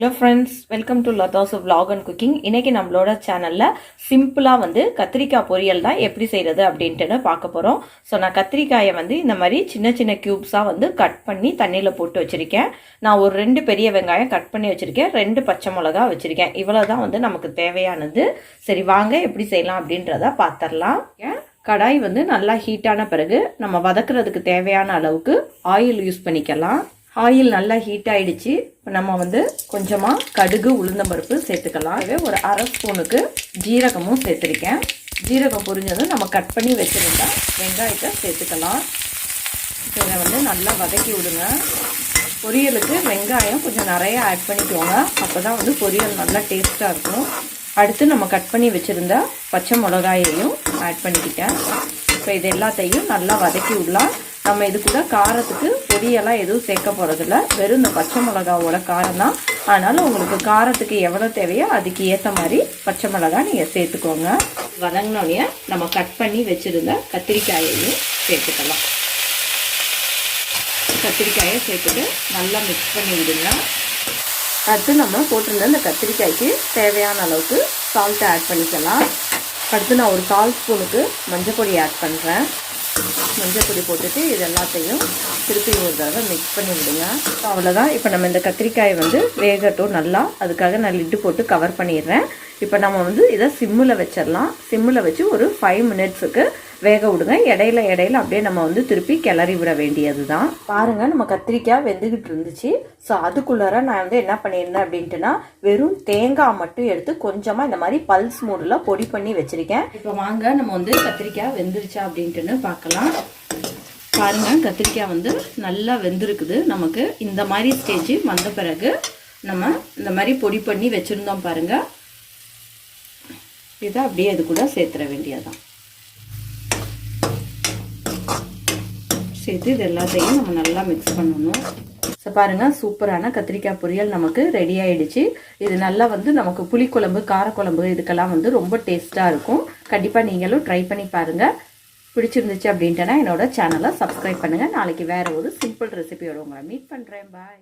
Hello friends welcome to Latha's vlog and cooking இன்னைக்கு நம்மளோட சேனலில் சிம்பிளாக வந்து கத்திரிக்காய் பொரியல் தான் எப்படி செய்கிறது அப்படின்ட்டுன்னு பார்க்க போகிறோம் ஸோ நான் கத்திரிக்காயை வந்து இந்த மாதிரி சின்ன சின்ன க்யூப்ஸாக வந்து கட் பண்ணி தண்ணியில் போட்டு வச்சுருக்கேன். நான் ஒரு ரெண்டு பெரிய வெங்காயம் கட் பண்ணி வச்சுருக்கேன். ரெண்டு பச்சை மிளகா வச்சுருக்கேன். இவ்வளோ தான் வந்து நமக்கு தேவையானது. சரி வாங்க எப்படி செய்யலாம் அப்படின்றத பார்த்துடலாம் கடாய் வந்து நல்லா ஹீட்டான பிறகு நம்ம வதக்குறதுக்கு தேவையான அளவுக்கு ஆயில் யூஸ் பண்ணிக்கலாம். ஆயில் நல்லா ஹீட் ஆயிடுச்சு. இப்போ நம்ம வந்து கொஞ்சமாக கடுகு உளுந்தம்பருப்பு சேர்த்துக்கலாம். இதே ஒரு அரை ஸ்பூனுக்கு ஜீரகமும் சேர்த்துருக்கேன். ஜீரகம் புரிஞ்சதும் நம்ம கட் பண்ணி வச்சுருந்தா வெங்காயத்தை சேர்த்துக்கலாம். இதை வந்து நல்லா வதக்கி விடுங்க. பொரியலுக்கு வெங்காயம் கொஞ்சம் நிறையா ஆட் பண்ணிக்கோங்க. அப்போ தான் வந்து பொரியல் நல்லா டேஸ்ட்டாக இருக்கும். அடுத்து நம்ம கட் பண்ணி வச்சுருந்த பச்சை மிளகாயையும் ஆட் பண்ணிக்கிட்டேன். இப்போ இது எல்லாத்தையும் நல்லா வதக்கி விடலாம். நம்ம இது கூட காரத்துக்கு பொடியெல்லாம் எதுவும் சேர்க்க போகிறதில்ல வெறும் இந்த பச்சை மிளகாவோட காரம் தான். அதனால் உங்களுக்கு காரத்துக்கு எவ்வளோ தேவையோ அதுக்கு ஏற்ற மாதிரி பச்சை மிளகா நீங்கள் சேர்த்துக்கோங்க. வதங்கினோடனே நம்ம கட் பண்ணி வச்சுருந்த கத்திரிக்காயையும் சேர்த்துக்கலாம். கத்திரிக்காயை சேர்த்துட்டு நல்லா மிக்ஸ் பண்ணி விடுங்க. அடுத்து நம்ம போட்டிருந்த இந்த கத்திரிக்காய்க்கு தேவையான அளவுக்கு சால்ட்டை ஆட் பண்ணிக்கலாம். அடுத்து நான் ஒரு கால் ஸ்பூனுக்கு மஞ்சள் பொடி ஆட் பண்ணுறேன் மஞ்சப்பொடி போட்டுட்டு இது எல்லாத்தையும் திருப்பி ஒரு தடவை மிக்ஸ் பண்ணி விடுங்க. அவ்வளோதான் இப்போ நம்ம இந்த கத்திரிக்காயை வந்து வேகட்டும் நல்லா. அதுக்காக நான் லிட்டு போட்டு கவர் பண்ணிடுறேன். இப்போ நம்ம வந்து இதை சிம்மில் வச்சிடலாம். சிம்மில் வச்சு ஒரு ஃபைவ் மினிட்ஸுக்கு வேக விடுங்க. இடையில இடையில அப்படியே நம்ம வந்து திருப்பி கிளறி விட வேண்டியது தான் பாருங்க நம்ம கத்திரிக்காய் வெந்துகிட்டு இருந்துச்சு. ஸோ அதுக்குள்ளார நான் வந்து என்ன பண்ணியிருந்தேன் அப்படின்ட்டுனா வெறும் தேங்காய் மட்டும் எடுத்து கொஞ்சமாக இந்த மாதிரி பல்ஸ் மூடில் பொடி பண்ணி வச்சிருக்கேன். இப்போ வாங்க நம்ம வந்து கத்திரிக்காய் வெந்துருச்சா அப்படின்ட்டுன்னு பார்க்கலாம். பாருங்க கத்திரிக்காய் வந்து நல்லா வெந்திருக்குது. நமக்கு இந்த மாதிரி ஸ்டேஜ் வந்த பிறகு நம்ம இந்த மாதிரி பொடி பண்ணி வச்சுருந்தோம் பாருங்கள் இதை அப்படியே இது கூட சேர்த்துற வேண்டியதான் சேர்த்து இது எல்லாத்தையும் நம்ம நல்லா மிக்ஸ் பண்ணணும். ஸோ பாருங்கள் சூப்பரான கத்திரிக்காய் பொரியல் நமக்கு ரெடி ஆகிடுச்சு இது நல்லா வந்து நமக்கு புளிக்குழம்பு காரக்குழம்பு இதுக்கெல்லாம் வந்து ரொம்ப டேஸ்ட்டாக இருக்கும். கண்டிப்பாக நீங்களும் ட்ரை பண்ணி பாருங்கள் பிடிச்சிருந்துச்சு அப்படின்ட்டுனா என்னோட சேனலை சப்ஸ்கிரைப் பண்ணுங்கள் நாளைக்கு வேறு ஒரு சிம்பிள் ரெசிபியோட உங்களை மீட் பண்ணுறேன் பாய்